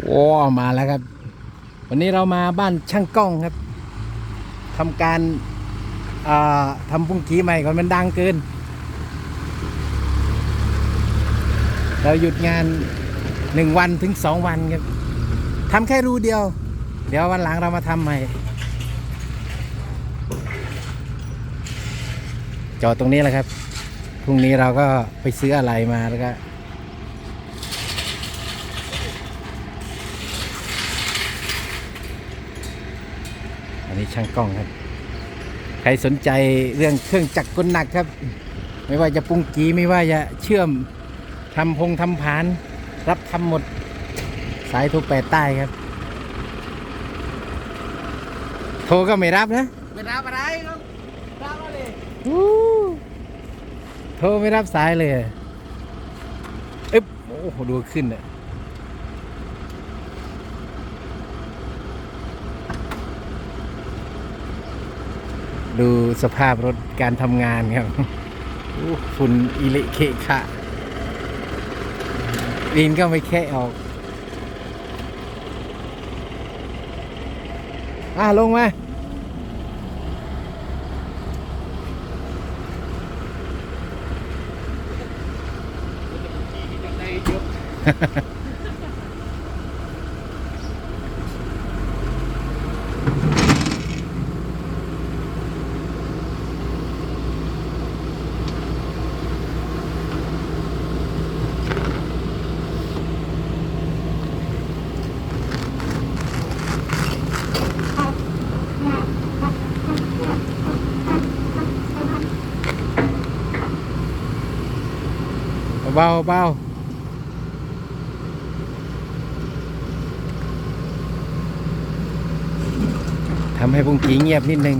โอ้มาแล้วครับ วันนี้เรามาบ้านช่างกล้องครับทำการาทำปุ้งกี้ใหม่ก่อนมันดังเกิน เราหยุดงานหนึ่งวันถึงสองวันครับทำแค่รูเดียว เดี๋ยววันหลังเรามาทำใหม่ จอดตรงนี้แหละครับพรุ่งนี้เราก็ไปซื้ออะไรมาแล้วก็ อันนี้ช่างกล้องครับ ใครสนใจเรื่องเครื่องจักรกลหนักครับ ไม่ว่าจะปรุงกีไม่ว่าจะเชื่อมทำพงทำผาน รับทำหมดสายโทรแปดใต้ครับ โทรก็ไม่รับนะ ไม่รับอะไรครับรับอะไรอู้โทรไม่รับสายเลย เอ๊บโอ้โหดูขึ้นอะ ดูสภาพรถการทำงานครับฝุ่นอิเละเคขะดินก็ไม่แค่ออก อะ ลงมาได้เย เบาเบาทำให้พุงกีเงียบนิดนึง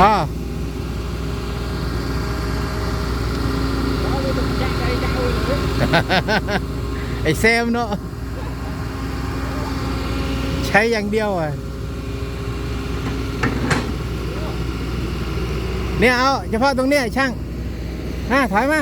อ๋อ ไอ้เซมเนาะใช้อย่างเดียวอะเนี่ยเอาเฉพาะตรงเนี้ยช่างมาถอยมา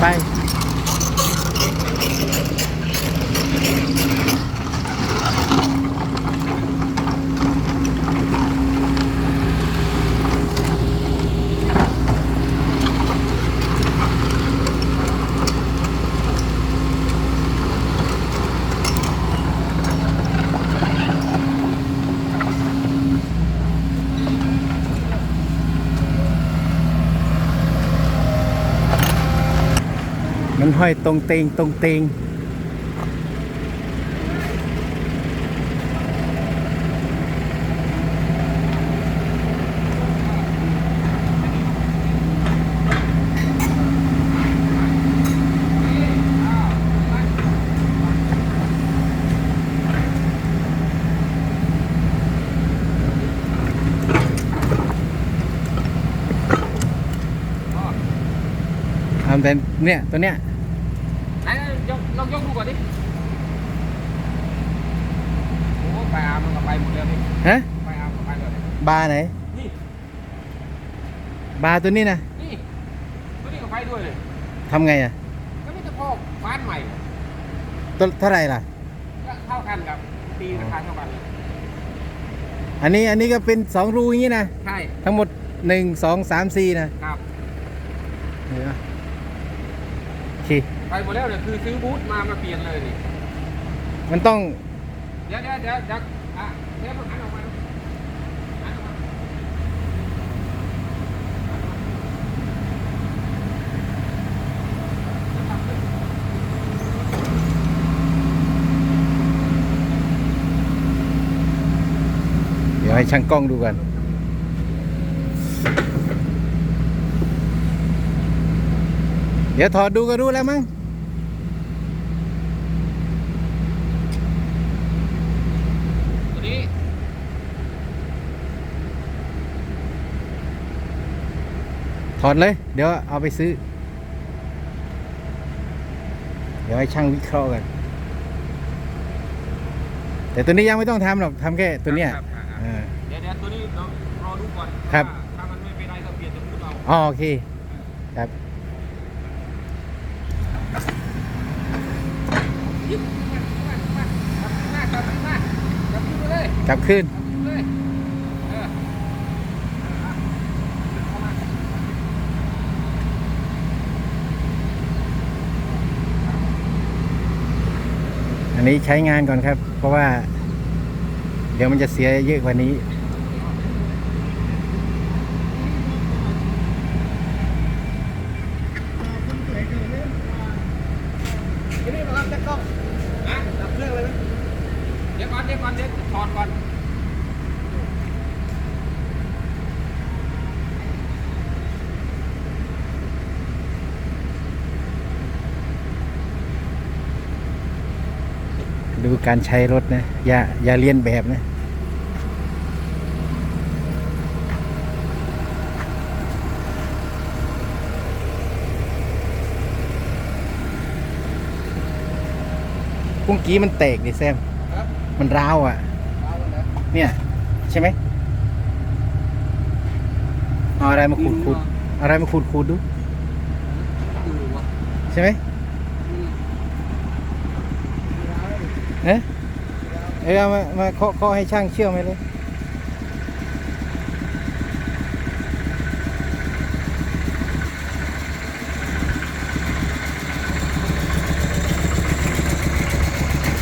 ไมันห้อยตรงเตงตรงเตงทำแต่เนี่ยตัวเนี้ย ไหนยกลองยกดูก่อนดิโอ้ไปอาร์มมันก็ไป หมดแล้วนี่ฮะไปอาร์มก็ไปเลยบาร์ไหน นี่บาร์ตัวนี้นะนี่ตัวนี้ก็ไปด้วยเลยทำไงอะก็ไม่จะพอบ้านใหม่ตัวเท่าไหร่ล่ะก็เท่ากันกับตีราคาเท่ากันเลยอันนี้อันนี้ก็เป็นสองรูอย่างนี้นะใช่ทั้งหมดหนึ่งสองสามสี่นะครับเห็นไหมโอเคไปหมดแล้วเนี่ยคือซื้อบูธมามาเปลี่ยนเลยนี่มันต้อง เดี๋ยวเดี๋ยวเดี๋ยวเดี๋ยวอะ เดี๋ยวให้ช่างกล้องดูกันเดี๋ยวถอดดูก็รู้แล้วมั้ง อดเลย เดี๋ยวเอาไปซื้อ เดี๋ยวให้ช่างวิเคราะห์กัน แต่ตัวนี้ยังไม่ต้องทำหรอกทำแค่ตัวเนี้ยครับครับครับอ่าเดี๋ยวเดี๋ยวตัวนี้เรารอดูก่อนครับ ว่าถ้ามันไม่เป็นไรก็เปลี่ยนตัวนู้นเอาอ๋อโอเค ครับยึดมามามากลับขึ้นมากลับขึ้นมาเลย กลับขึ้น กลับขึ้นเลยเออเข้ามา อั นนี้ใช้งานก่อนครับ เพราะว่า เดี๋ยวมันจะเสียเยอะกว่านี้ ที่นี่มาครับจะกล้องนะดับเครื่องเลยไหมเดี๋ยวก่อนเดี๋ยวก่อนเดี๋ยวถอดก่อน ดูการใช้รถนะ อย่าอย่าเลียนแบบนะปุ้งกี้มันแตกดิแซมครับมันร้าวอะเอาแล้วเนี่ย ใช่ไหมเอาอะไรมาขูดขูดเอาอะไรมาขูดขูดดูดูวะใช่ไหม เอ๊ะเอามามาเคาะเคาะให้ช่างเชื่อมไปเลย